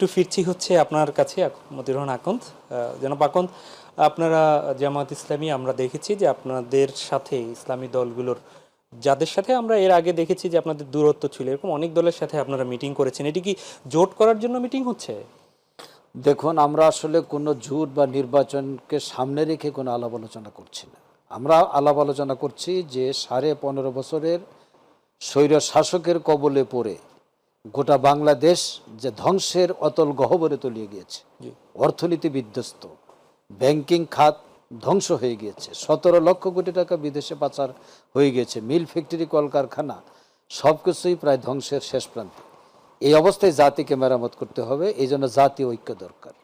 একটু ফিরছি হচ্ছে আপনার কাছে মতির রহমান আকন্দ। জনাব আকন্দ, আপনারা জামাত ইসলামী আমরা দেখেছি যে আপনাদের সাথে ইসলামী দলগুলোর, যাদের সাথে আমরা এর আগে দেখেছি যে আপনাদের দূরত্ব ছিল, এরকম অনেক দলের সাথে আপনারা মিটিং করেছেন। এটি কি জোট করার জন্য মিটিং হচ্ছে? দেখুন, আমরা আসলে কোনো জোট বা নির্বাচনকে সামনে রেখে কোনো আলাপ আলোচনা করছি না। আমরা আলাপ আলোচনা করছি যে সাড়ে পনেরো বছরের স্বৈর শাসকের কবলে পড়ে গোটা বাংলাদেশ যে ধ্বংসের অতল গহ্বরে তলিয়ে গিয়েছে। অর্থনীতি বিধ্বস্ত ব্যাংকিং খাত ধ্বংস হয়ে গিয়েছে সতেরো লক্ষ কোটি টাকা বিদেশে পাচার হয়ে গিয়েছে মিল ফ্যাক্টরি কলকারখানা সব কিছুই প্রায় ধ্বংসের শেষ প্রান্তে। এই অবস্থায় জাতিকে মেরামত করতে হবে এই জন্য জাতীয় ঐক্য দরকার।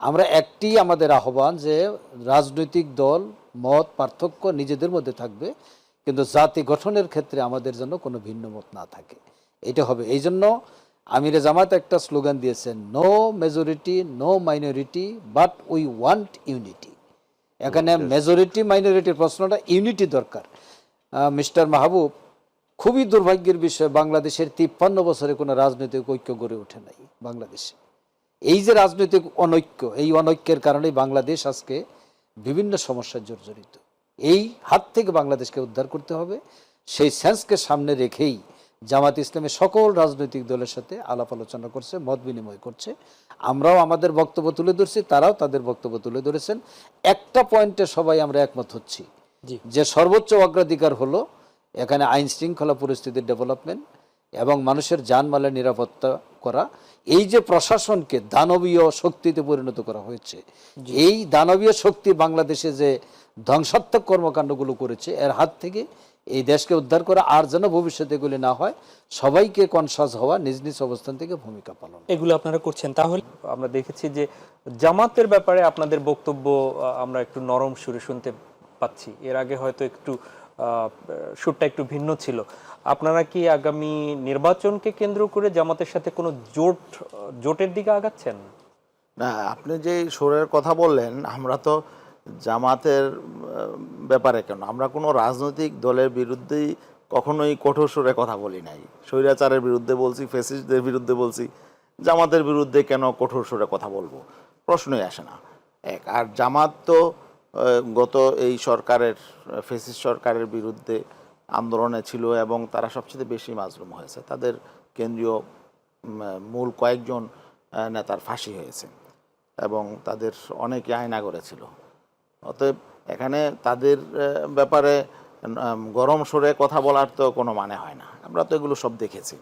আমরা একটি আমাদের আহ্বান যে রাজনৈতিক দল মত পার্থক্য নিজেদের মধ্যে থাকবে কিন্তু জাতি গঠনের ক্ষেত্রে আমাদের জন্য কোনো ভিন্ন মত না থাকে। এটা হবে। এই জন্য আমিরে জামাত একটা স্লোগান দিয়েছেন no majority no minority but we want unity এখানে মেজরিটি মাইনরিটির প্রশ্নটা ইউনিটি দরকার। মিস্টার মাহবুব খুবই দুর্ভাগ্যের বিষয় বাংলাদেশের তিপ্পান্ন বছরে কোনো রাজনৈতিক ঐক্য গড়ে ওঠে নাই বাংলাদেশে। এই যে রাজনৈতিক অনৈক্য এই অনৈক্যের কারণেই বাংলাদেশ আজকে বিভিন্ন সমস্যায় জর্জরিত। এই হাত থেকে বাংলাদেশকে উদ্ধার করতে হবে। সেই সেন্সকে সামনে রেখেই জামাত ইসলামের সকল রাজনৈতিক দলের সাথে আলাপ আলোচনা করছে মত বিনিময় করছে। আমরাও আমাদের বক্তব্য তুলে ধরছি তারাও তাদের বক্তব্য তুলে ধরেছেন। একটা পয়েন্টে সবাই আমরা একমত হচ্ছি। যে সর্বোচ্চ অগ্রাধিকার হলো এখানে আইন শৃঙ্খলা পরিস্থিতির ডেভেলপমেন্ট এবং মানুষের জানমালের নিরাপত্তা করা। এই যে প্রশাসনকে দানবীয় শক্তিতে পরিণত করা হয়েছে এই দানবীয় শক্তি বাংলাদেশে যে ধ্বংসাত্মক কর্মকাণ্ডগুলো করেছে এর হাত থেকে এই দেশকে উদ্ধার করা আর যেন ভবিষ্যতে এগুলি না হয় সবাইকে কনসাস হওয়া নিজ নিজ অবস্থান থেকে ভূমিকা পালন। এগুলো আপনারা করছেন। তাহলে আমরা দেখেছি যে জামাতের ব্যাপারে আপনাদের বক্তব্য আমরা একটু নরম সুরে শুনতে পাচ্ছি। এর আগে হয়তো একটু আহ, সুরটা একটু ভিন্ন ছিল। আপনারা কি আগামী নির্বাচনকে কেন্দ্র করে জামাতের সাথে কোনো জোট জোটের দিকে আগাচ্ছেন? না আপনি যে সুরের কথা বললেন আমরা তো জামাতের ব্যাপারে কেন? আমরা কোনো রাজনৈতিক দলের বিরুদ্ধেই কখনোই কঠোর সুরে কথা বলি নাই। স্বৈরাচারের বিরুদ্ধে বলছি ফেসিস্টদের বিরুদ্ধে বলছি, জামাতের বিরুদ্ধে কেন কঠোর সুরে কথা বলব? প্রশ্নই আসে না। এক, আর জামাত তো গত এই সরকারের ফেসিস সরকারের বিরুদ্ধে আন্দোলনে ছিল এবং তারা সবচেয়ে বেশি মাজরুম হয়েছে। তাদের কেন্দ্রীয় মূল কয়েকজন নেতার ফাঁসি হয়েছে এবং তাদের অনেকে আয়না করেছিল অতএব এখানে তাদের ব্যাপারে গরম সরে কথা বলার তো কোনো মানে হয় না। আমরা তো এগুলো সব দেখেছি।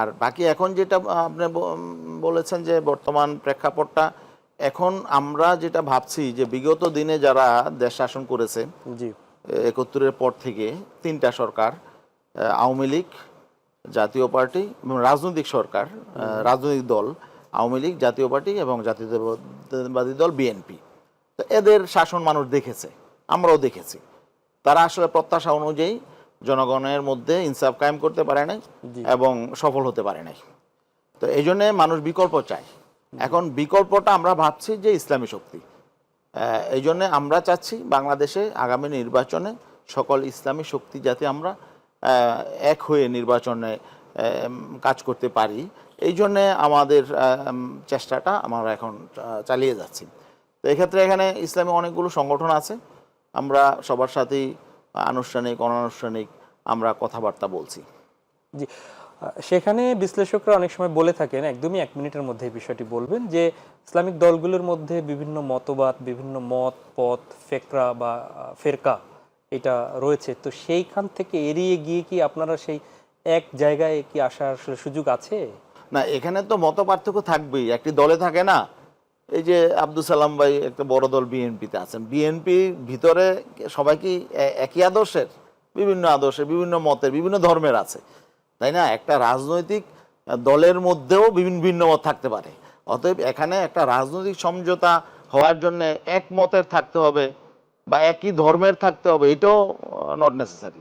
আর বাকি এখন যেটা আপনি বলেছেন যে বর্তমান প্রেক্ষাপটটা এখন আমরা যেটা ভাবছি যে বিগত দিনে যারা দেশ শাসন করেছে জি। একাত্তরের পর থেকে তিনটা সরকার আওয়ামী লীগ জাতীয় পার্টি এবং রাজনৈতিক সরকার রাজনৈতিক দল আওয়ামী লীগ জাতীয় পার্টি এবং জাতীয়তাবাদী দল বিএনপি। তো এদের শাসন মানুষ দেখেছে আমরাও দেখেছি। তারা আসলে প্রত্যাশা অনুযায়ী জনগণের মধ্যে ইনসাফ কায়েম করতে পারে নাই এবং সফল হতে পারে নাই। তো এই জন্যে মানুষ বিকল্প চায়। এখন বিকল্পটা আমরা ভাবছি যে ইসলামী শক্তি। এই জন্যে আমরা চাচ্ছি বাংলাদেশে আগামী নির্বাচনে সকল ইসলামী শক্তি যাতে আমরা এক হয়ে নির্বাচনে কাজ করতে পারি। এই জন্যে আমাদের চেষ্টাটা আমরা এখন চালিয়ে যাচ্ছি। তো এক্ষেত্রে এখানে ইসলামী অনেকগুলো সংগঠন আছে। আমরা সবার সাথেই আনুষ্ঠানিক অনানুষ্ঠানিক আমরা কথাবার্তা বলছি। জি। সেখানে বিশ্লেষকরা অনেক সময় বলে থাকেন একদমই এক মিনিটের মধ্যে এই বিষয়টি বলবেন যে ইসলামিক দলগুলোর মধ্যে বিভিন্ন মতবাদ বিভিন্ন মত পথ ফেকরা বা ফেরকা এটা রয়েছে। তো সেইখান থেকে এড়িয়ে গিয়ে কি আপনারা সেই এক জায়গায় কি আসার সুযোগ আছে? না এখানে তো মত পার্থক্য থাকবেই। একটি দলে থাকে না এই যে আব্দুল সালাম ভাই একটা বড় দল বিএনপিতে আছেন, বিএনপি ভিতরে সবাই কি একই আদর্শের? বিভিন্ন আদর্শের, বিভিন্ন মতের, বিভিন্ন ধর্মের আছে, তাই না? একটা রাজনৈতিক দলের মধ্যেও বিভিন্ন, ভিন্ন মত থাকতে পারে, অতএব এখানে একটা রাজনৈতিক সমঝোতা হওয়ার জন্য এক মতের থাকতে হবে বা একই ধর্মের থাকতে হবে, এটাও নট নেসেসারি